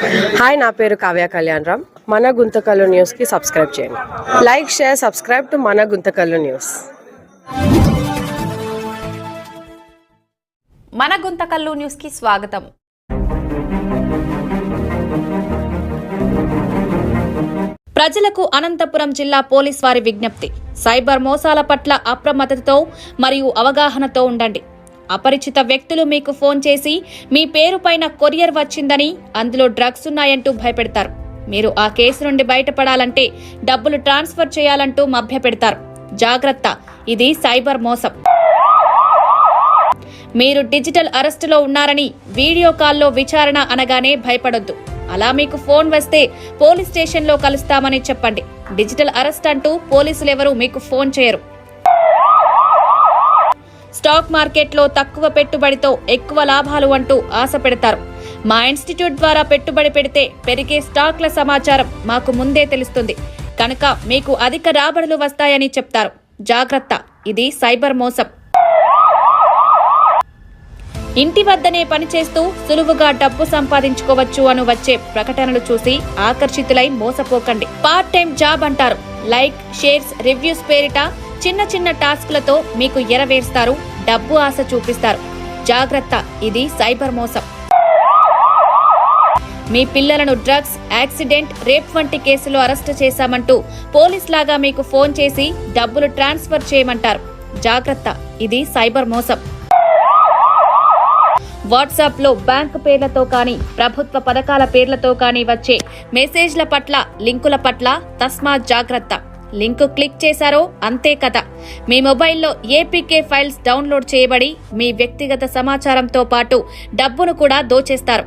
Hi నా పేరు కావ్య కళ్యాణ్ రామ్. మన గుంతకల్లు న్యూస్కి సబ్స్క్రైబ్ చేయండి. లైక్ షేర్ సబ్స్క్రైబ్ టు మన గుంతకల్లు న్యూస్ మన గుంతకల్లు న్యూస్కి స్వాగతం. ప్రజలకు అనంతపురం జిల్లా పోలీస్ వారి విజ్ఞప్తి. సైబర్ మోసాల పట్ల అప్రమత్తతో మరియు అవగాహనతో ఉండండి. అపరిచిత వ్యక్తులు మీకు ఫోన్ చేసి మీ పేరు పైన కొరియర్ వచ్చిందని అందులో డ్రగ్స్ ఉన్నాయంటూ భయపెడతారు. మీరు ఆ కేసు నుండి బయటపడాలంటే డబ్బులు ట్రాన్స్ఫర్ చేయాలంటూ మభ్యపెడతారు. జాగ్రత్త ఇది సైబర్ మోసం. మీరు డిజిటల్ అరెస్టులో ఉన్నారని వీడియో కాల్లో విచారణ అనగానే భయపడొద్దు. అలా మీకు ఫోన్ వస్తే పోలీస్ స్టేషన్లో కలుస్తామని చెప్పండి. డిజిటల్ అరెస్ట్ అంటూ పోలీసులు ఎవరు మీకు ఫోన్ చేయరు. స్టాక్ మార్కెట్లో తక్కువ పెట్టుబడితో ఎక్కువ లాభాలు అంటూ ఆశ పెడతారు మా ఇన్స్టిట్యూట్ ద్వారా పెట్టుబడి పెడితే పెరిగే స్టాక్ల సమాచారం మాకు ముందే తెలుస్తుంది. కనుక మీకు అధిక రాబడులు వస్తాయని చెప్తారు. జాగ్రత్త ఇది సైబర్ మోసం. ఇంటి వద్దనే పనిచేస్తూ సులువుగా డబ్బు సంపాదించుకోవచ్చు అను వచ్చే ప్రకటనలు చూసి ఆకర్షితులై మోసపోకండి. పార్ట్ టైం జాబ్ అంటారు. లైక్ షేర్స్ రివ్యూస్ పేరిట చిన్న చిన్న టాస్క్లతో మీకు ఎరవేస్తారు డబ్బు ఆశ చూపిస్తారు. జాగ్రత్త ఇది సైబర్ మోసం. మీ పిల్లలను డ్రగ్స్ యాక్సిడెంట్ రేప్ వంటి కేసులో అరెస్టు చేశామంటూ పోలీస్ లాగా మీకు ఫోన్ చేసి డబ్బులు ట్రాన్స్ఫర్ చేయమంటారు. జాగ్రత్త ఇది సైబర్ మోసం. వాట్సాప్లో పేర్లతో కానీ ప్రభుత్వ పథకాల పేర్లతో కానీ వచ్చే మెసేజ్ల పట్ల లింకుల పట్ల తస్మాత్ జాగ్రత్త. లింక్ క్లిక్ చేశారో అంతే కథ. మీ మొబైల్లో ఏపీకే ఫైల్స్ డౌన్లోడ్ చేయబడి మీ వ్యక్తిగత సమాచారంతో పాటు డబ్బును కూడా దోచేస్తారు.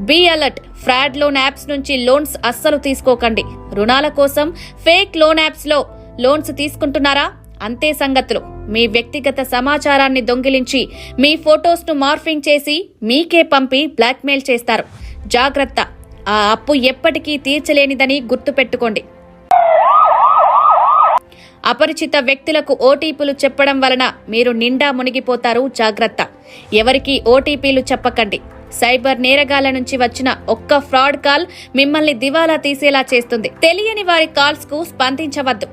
Be alert fraud loan apps నుంచి లోన్స్ అస్సలు తీసుకోకండి. రుణాల కోసం ఫేక్ లోన్ యాప్స్లో లోన్స్ తీసుకుంటున్నారా? అంతే సంగతులు. మీ వ్యక్తిగత సమాచారాన్ని దొంగిలించి మీ ఫొటోస్ను మార్ఫింగ్ చేసి మీకే పంపి బ్లాక్మెయిల్ చేస్తారు. జాగ్రత్త. ఆ అప్పు ఎప్పటికీ తీర్చలేనిదని గుర్తుపెట్టుకోండి. అపరిచిత వ్యక్తులకు ఓటీపీలు చెప్పడం వలన మీరు నిండా మునిగిపోతారు జాగ్రత్త. ఎవరికి ఓటీపీలు చెప్పకండి. సైబర్ నేరగాళ్ళ నుంచి వచ్చిన ఒక్క ఫ్రాడ్ కాల్ మిమ్మల్ని దివాలా తీసేలా చేస్తుంది. తెలియని వారి కాల్స్కు స్పందించవద్దు.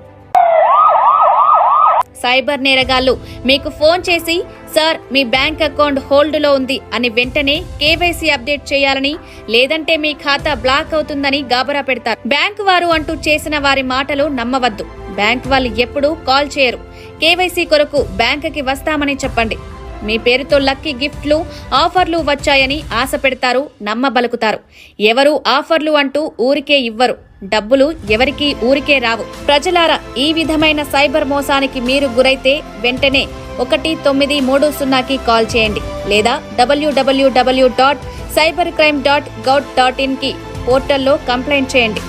సైబర్ నేరగాళ్ళు మీకు ఫోన్ చేసి సార్ మీ బ్యాంక్ అకౌంట్ హోల్డ్లో ఉంది అని వెంటనే కేవైసీ అప్డేట్ చేయాలని లేదంటే మీ ఖాతా బ్లాక్ అవుతుందని గాబరా పెడతారు. బ్యాంకు వారు అంటూ చేసిన వారి మాటలు నమ్మవద్దు. బ్యాంక్ వాళ్ళు ఎప్పుడూ కాల్ చేయరు. కేవైసీ కొరకు బ్యాంకుకి వస్తామని చెప్పండి. మీ పేరుతో లక్కీ గిఫ్ట్లు ఆఫర్లు వచ్చాయని ఆశ పెడతారు నమ్మబలుకుతారు. ఎవరు ఆఫర్లు అంటూ ఊరికే ఇవ్వరు. డబ్బులు ఎవరికీ ఊరికే రావు. ప్రజలారా ఈ విధమైన సైబర్ మోసానికి మీరు గురైతే వెంటనే ఒకటి తొమ్మిది మూడు సున్నాకి కాల్ చేయండి లేదా డబ్ల్యూడబ్ల్యూడబ్ల్యూ dot cyber crime dot gov dot ఇన్కి పోర్టల్లో కంప్లైంట్ చేయండి.